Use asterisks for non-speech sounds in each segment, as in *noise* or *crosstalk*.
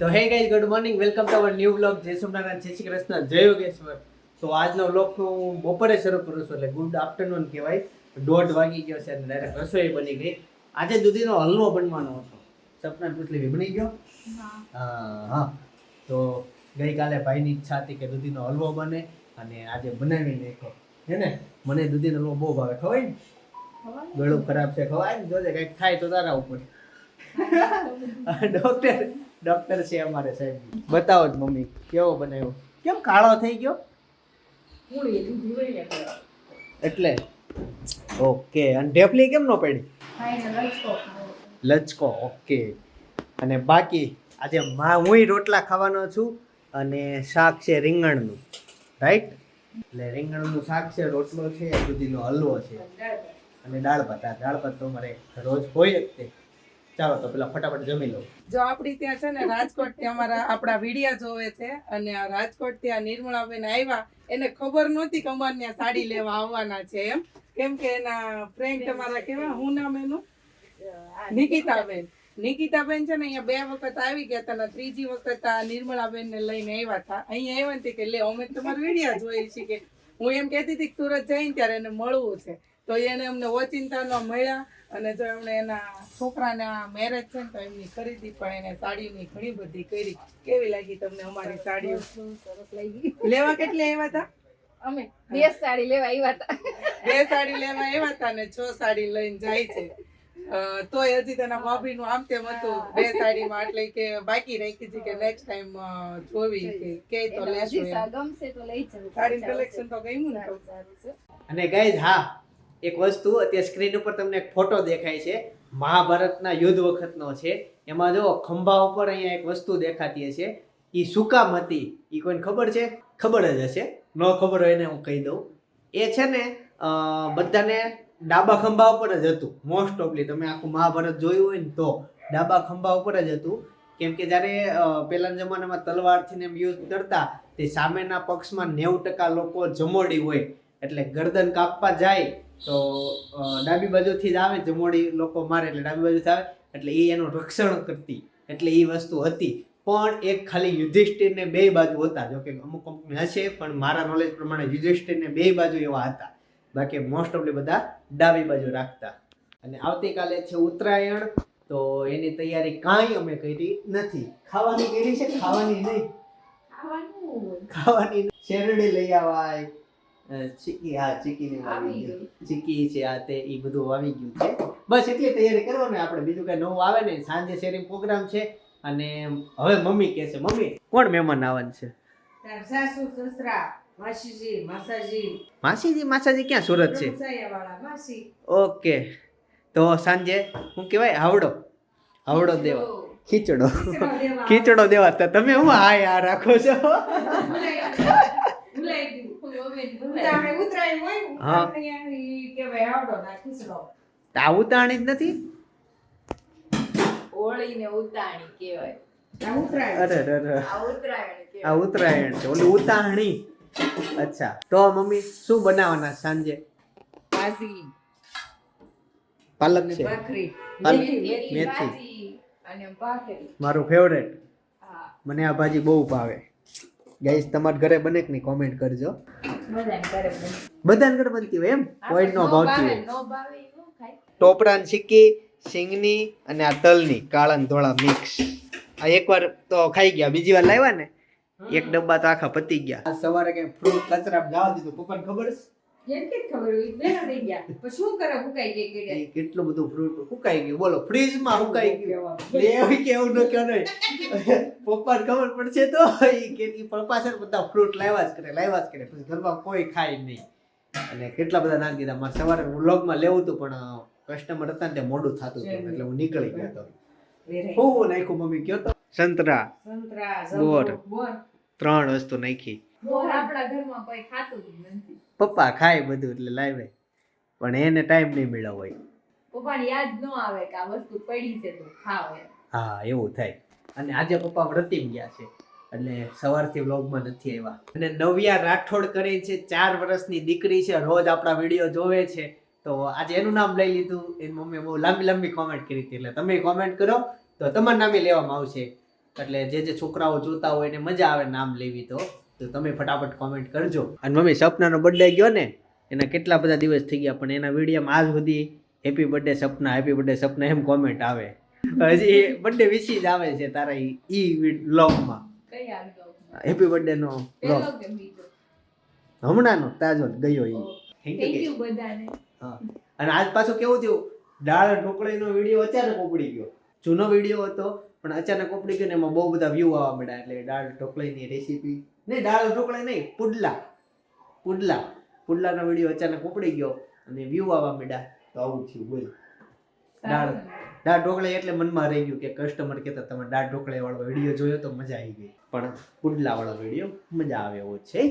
તો hey guys good morning welcome to our new blog જય સોમનારાયણ જય શ્રી કૃષ્ણ જય યોગેશ્વર. તો આજનો બ્લોગ હું બપોરે શરૂ કરું છું એટલે ગુડ આફ્ટરનૂન કહેવાય. દોઢ વાગી ગયો છે અને ડાયરેક્ટ રસોઈ બની ગઈ. આજે દૂધીનો હલવો બનવાનો હતો. સપના પૂછલી બની ગયો? હા. હા તો ગઈકાલે ભાઈની ઈચ્છા હતી કે દૂધીનો હલવો બને અને આજે બનાવી નાખ્યો હે ને? મને દૂધીનો હલવો બહુ ભાવે. ખવાય ને? ગળું ખરાબ છે ખવાય ને? જોજે કંઈક થાય તો તારા ઉપર. *laughs* *laughs* ડોક્ટર ડોક્ટર છે અમારે સાહેબ બતાવો જ મમ્મી કેવો બનાવ્યો? કેમ કાળો થઈ ગયો? એટલે? ઓકે અને ઢેફલી કેમ નો પડી? લચકો ઓકે. અને બાકી આજે મા હું રોટલા ખાવાનો છું અને શાક છે રીંગણનું. રાઈટ? એટલે રીંગણનું શાક છે રોટલો છે દૂધીનો હલવો છે. અને દાળ ભાત. દાળ ભાત તો મારે રોજ હોય જ તે. ચાલો તો પેલા ફટાફટ જમી લો. જો આપણી ત્યાં છે ને રાજકોટથી અમારા આપણા વિડિયા જોવે છે અને રાજકોટથી આ નિર્મળાબેન આવ્યા. એને ખબર નહોતી કે અમારે ત્યાં સાડી લેવા આવવાના છે એમ. કેમ કે એના ફ્રેન્ડ તમારા કેવા? હું નામ એનું? નિકિતાબેન. નિકિતાબેન છે ને અહીંયા બે વખત આવી ગયા હતા ત્રીજી વખત આ નિર્મળાબેન ને લઈને આવ્યા હતા. અહીંયા આવ્યા ને કે, લે, અમે તમારા વિડિયા જોઈ છે કે હું એમ કહેતી હતી સુરત જઈને ત્યારે એને મળવું છે. તો એને અમને ઓચિંતાનો મળ્યા. અને જો એમણે એના છોકરાના મેરેજ છે ને તો એમની ખરીદી પણ એને સાડીની ઘણી બધી કરી. કેવી લાગી તમને અમારી સાડીઓ? સરસ લાગી. લેવા કેટલી આવ્યા હતા અમે બે સાડી લેવા આવ્યા હતા બે સાડી લેવા આવ્યા હતા ને છ સાડી લઈને જાય છે. તો તોય હજી તેના ભાભીનું આમ તેમ હતું. બે સાડીમાં એટલે કે બાકી રાખી છે કે નેક્સ્ટ ટાઈમ જોવી કે કે તો લેશું ગમશે તો લઈ જવું સાડી કલેક્શન તો ગમ્યું ને સારું, સારું છે. અને ગાઈઝ હા. એક વસ્તુ, અત્યારે સ્ક્રીન ઉપર તમને એક ફોટો દેખાય છે. મહાભારતના યુદ્ધ વખતનો છે. એમાં જો ખંભા ઉપર અહીંયા એક વસ્તુ દેખાતી છે એ સુકામ હતી એ કોઈને ખબર છે? ખબર જ હશે. ન ખબર હોય એને હું કહી દઉં. એ છે ને બધાને ડાબા ખંભા ઉપર જ હતું. મોસ્ટ ઓફલી તમે આખું મહાભારત જોયું હોય ને તો ડાબા ખંભા ઉપર જ હતું. કેમ કે જ્યારે પહેલાના જમાનામાં તલવારથી એમ યુઝ કરતા, તે સામેના પક્ષમાં નેવું ટકા લોકો જમોડી હોય. એટલે ગરદન કાપવા જાય તો ડાબી બાજુથી જ આવે જમોડી લોકો મારે એટલે ડાબી બાજુથી આવે એટલે એ એનું રક્ષણ કરતી એટલે એ વસ્તુ હતી. પણ એક ખાલી યુધિષ્ઠિરને બે બાજુ હતા જોકે અમુક કંપની હશે પણ મારા નોલેજ પ્રમાણે યુધિષ્ઠિરને બે બાજુ એવા હતા. બાકી મોસ્ટ ઓફલી બધા ડાબી બાજુ રાખતા. અને આવતીકાલે છે ઉત્તરાયણ તો એની તૈયારી કાંઈ અમે કરી નથી. ખાવાની કરી છે ખાવાની નહીં? ખાવાની. શેરડી લઈ આવાય ચીકી હા ચીકીની આવી આવી ગયું. ચીકી છે આ તે એ બધું આવી ગયું છે. બસ એટલી તૈયારી કરવાની. આપણે બીજું કઈ નવું આવે ને સાંજે શેરિંગ પ્રોગ્રામ છે અને હવે મમ્મી કહે છે મમ્મી કોણ મહેમાન આવવાનું છે? તાર સાસુ સસરા માસીજી માસાજી. માસીજી માસાજી ક્યાં સુરત છે? ઓકે. તો સાંજે શું કહેવાય હાવડો હાવડો દેવા. ખીચડો. ખીચડો દેવા. તો તમે હું હા યાર રાખો છો? ભૂલાઈ ઉતરાય આ ઉતાણી જ નથી? ઉતાણી કહેવાય. આ ઉત્તરાયણ. છે. ઓલી ઉતાણી અચ્છા. તો મમ્મી શું બનાવવાના સાંજે? ભાજી. પાલક છે. મેથી. અને ભાખરી. મારું ફેવરેટ મને આ ભાજી બહુ ભાવે. ગાઈસ તમારા ઘરે બને કે નહીં? કોમેન્ટ કરજો. બધાને ઘરે બનતી હોય એમ? કોઈ નો ભાવતી ભાવે, હોય. ટોપરાન સિક્કી સિંગની અને આ તલની કાળા ને ધોળા મિક્સ આ એકવાર તો ખાઈ ગયા બીજી વાર લાવ્યા ને? એક ડબ્બા તો આખા પતી ગયા. આ સવારે કઈ ફ્રૂટ કચરા જવા દીધું પપ્પાને ખબર છે? એમ કેમ ખબર હોય? ભેગા થઈ ગયા. પછી શું કરે? ફૂંકાઈ ગઈ કીડે. કેટલું બધું ફ્રૂટ સુકાઈ ગયું. બોલો ફ્રીજમાં સુકાઈ ગયું. એવું કેવું ન કયો નહીં *laughs* પપ્પાને ખબર પડશે તો ઈ કે પપ્પા છે બધા ફ્રૂટ લાવ્યા જ કરે લાવ્યા જ કરે. પછી ઘરમાં કોઈ ખાય નહીં. અને કેટલા બધા નાખી દીધા. મારે સવારે વ્લોગમાં લેવું હતું પણ કસ્ટમર હતા ને તે મોડું થતું હતું. એટલે હું નીકળી ગયો હતો. હું નાખ્યું મમ્મી કયો તો? સંતરા. સંતરા બોર. બોર. ત્રણ વસ્તુ નાખી. બોર આપણા ઘરમાં કોઈ ખાતું જ નથી. પપ્પા ખાય બધું એટલે લાવે. પણ એને ટાઈમ નહીં મળ્યો હોય. પપ્પાને યાદ ન આવે કે આ વસ્તુ પડી છે તો ખાવ હા એવું થાય. અને આજે પપ્પા વ્રતિમ ગયા છે. એટલે સવારથી વ્લોગમાં નથી આવ્યા. અને નવ્યા રાઠોડ કરી છે ચાર વર્ષની દીકરી છે રોજ આપણા વીડિયો જોવે છે. તો આજે એનું નામ લઈ લીધું. એની મમ્મી બહુ લાંબી લાંબી કોમેન્ટ કરી હતી. એટલે તમે કોમેન્ટ કરો તો તમારું નામે લેવામાં આવશે. એટલે જે જે છોકરાઓ જોતા હોય એને મજા આવે નામ લેવી તો. તો તમે ફટાફટ કોમેન્ટ કરજો. અને મમ્મી સપનાનો બર્થડે ગયો ને એના કેટલા બધા દિવસ થઈ ગયા પણ એના વિડીયોમાં આજ સુધી happy birthday Sapna happy birthday Sapna એમ કોમેન્ટ આવે. હજી બર્થડે વિશી જ આવે છે તારા ઈ વ્લોગમાં હેપી બર્થડે નો વ્લોગ હમણાંનો તાજો ગયો ઈ. થેન્ક યુ બધાને. હા. અને આજ પાછું કેવું થયું? દાળ ઢોકળીનો વીડિયો અચાનક ઉપડી ગયો. જૂનો વીડિયો હતો પણ અચાનક ઉપડી ગયો ને એમાં બહુ બધા વ્યૂ આવવા મળ્યા એટલે દાળ ઢોકળીની રેસીપી નહીં દાળ ઢોકળા નહીં પુડલા. પુડલા. પુડલાનો વીડિયો અચાનક ઉપડી ગયો અને વ્યૂ આવવા માંડ્યા. તો આવું થયું બોલ. દાળ. દાળ ઢોકળા એટલે મનમાં રહી ગયું કે કસ્ટમર કહેતા તમે દાળ ઢોકળા વાળો વીડિયો જોયો તો મજા આવી ગઈ. પણ પુડલા વાળો વીડિયો મજા આવે એવો છે.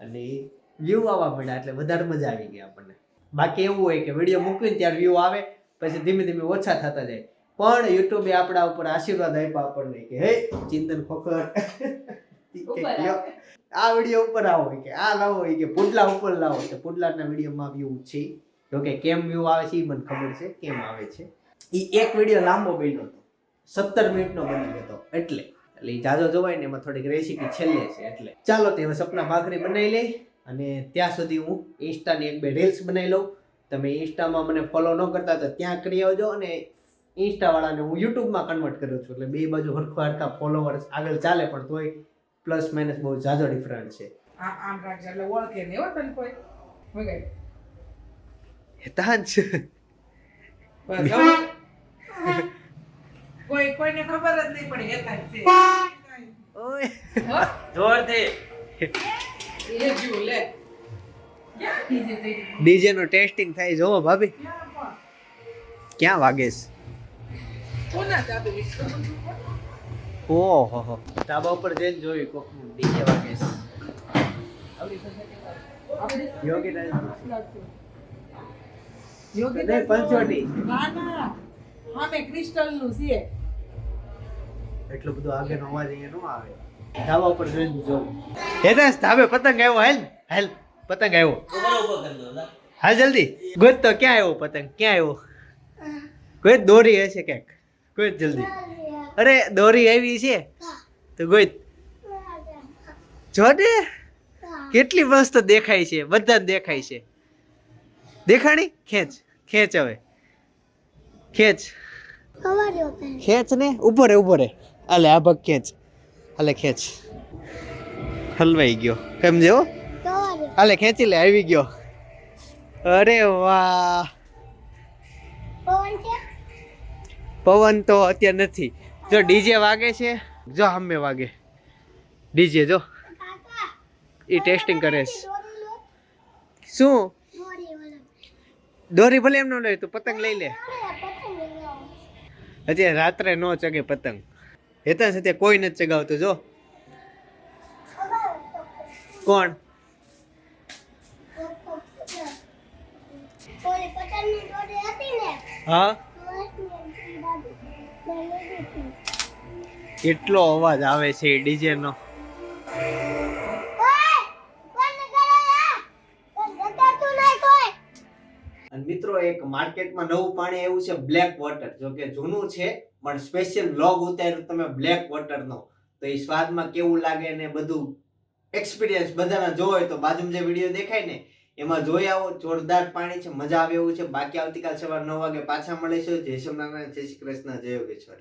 અને વ્યૂ આવવા માંડ્યા એટલે વધારે મજા આવી ગઈ આપણને. બાકી એવું હોય કે વીડિયો મૂકીને ત્યારે વ્યૂ આવે પછી ધીમે ધીમે ઓછા થતા જાય. પણ યુટ્યુબે આપણા ઉપર આશીર્વાદ આપ્યા આપણને કે હે ચિંતન ખોખર. કે આ વીડિયો ઉપર આવો કે આ લાવો કે પુડલા ઉપર લાવો. તો પુડલાના વિડીયોમાં વ્યૂ છે. તો કે કેમ વ્યૂ આવે છે એ મને ખબર છે કેમ આવે છે. એ એક વીડિયો લાંબો બન્યો હતો. સત્તર મિનિટનો બની ગયો હતો એટલે. એટલે એ જાજો જોવાય ને એમાં થોડીક રેસીપી છેલ્લે છે એટલે. ચાલો તે હવે સપના ભાખરી બનાવી લઈ અને ત્યાં સુધી હું ઇન્સ્ટાની એક બે રીલ્સ બનાવી લઉં. તમે ઇન્સ્ટામાં મને ફોલો ન કરતા તો ત્યાં કરી આવજો અને ઇન્સ્ટાવાળાને હું યુટ્યુબમાં કન્વર્ટ કર્યો છું. એટલે બે બાજુ હરખા હરખા ફોલોવર્સ આગળ ચાલે પણ તોય પ્લસ માઇનસ બહુ ઝાઝો ડિફરન્ટ છે. આ આમ રાખજે એટલે ઓળખે નહીં હો તને કોઈ? હું ગઈ હવે. કોઈ કોઈને ખબર જ નહીં પડે હેતા છે. ઓય. જોર દે એ જો લે? ડીજે નો ટેસ્ટિંગ થાય જોવો ભાભી. ક્યાં? વાગે છે? કોના દાબે વિશ્વ? ઓહો હો ધાબા ઉપર જઈને જોયું કોક ડીજે વાગે. છે યોગી યોગી નહીં, પંચવટી. ના ના. સામે ક્રિસ્ટલનું છે એટલો બધો આગળનો અવાજ અહીંયા નો આવે. ધાબા ઉપર જોઈને જોવું હેતાંશ ધાબે પતંગ આવ્યો? હાલ હાલ પતંગ આવ્યો. હા જલ્દી. ગોત તો ક્યાં આવ્યો પતંગ? ક્યાં આવ્યો? કોઈ દોરી હશે ક્યાંક. કોઈ જલ્દી. અરે, દોરી આવી છે? તો ગોઈ જો ને કેટલી મસ્ત દેખાય છે બધા દેખાય છે. દેખાણી? ખેંચ ખેંચ હવે. ખેંચ. ખેંચ ને? ઊભો રે ઊભો રે. હાલે, આ ભાગ ખેંચ. હાલે, ખેંચ. હલવાઈ ગયો. કેમ જેવો હાલે, ખેંચી લે, આવી ગયો. અરે વાહ. પવન તો અત્યારે નથી. જો ડીજે વાગે છે. જો સામે વાગે. ડીજે જો. એ ટેસ્ટિંગ કરે છે. શું? દોરી ભલે એમ ન લે, તું પતંગ લઈ લે. હજી રાત્રે ન ચગે પતંગ. હેતા સાથે કોઈ નથી ચગાવતું, જો. કોણ? હા? કેટલો અવાજ આવે છે ડીજે નો અને મિત્રો એક માર્કેટમાં નવું પાણી એવું છે બ્લેક વોટર. જો કે જૂનું છે પણ સ્પેશિયલ વ્લોગ ઉતાર્યું તમે બ્લેક વોટરનો. તો એ સ્વાદમાં કેવું લાગે ને બધું એક્સપિરિયન્સ બધાના જોવો હોય તો બાજુમાં જે વીડિયો દેખાય ને એમાં જોઈ આવો. જોરદાર પાણી છે મજા આવે એવું છે. બાકી આવતીકાલ સવાર નવ વાગે પાછા મળીશું. જય સોમનારાયણ જય શ્રી કૃષ્ણ જય યોગેશ્વર.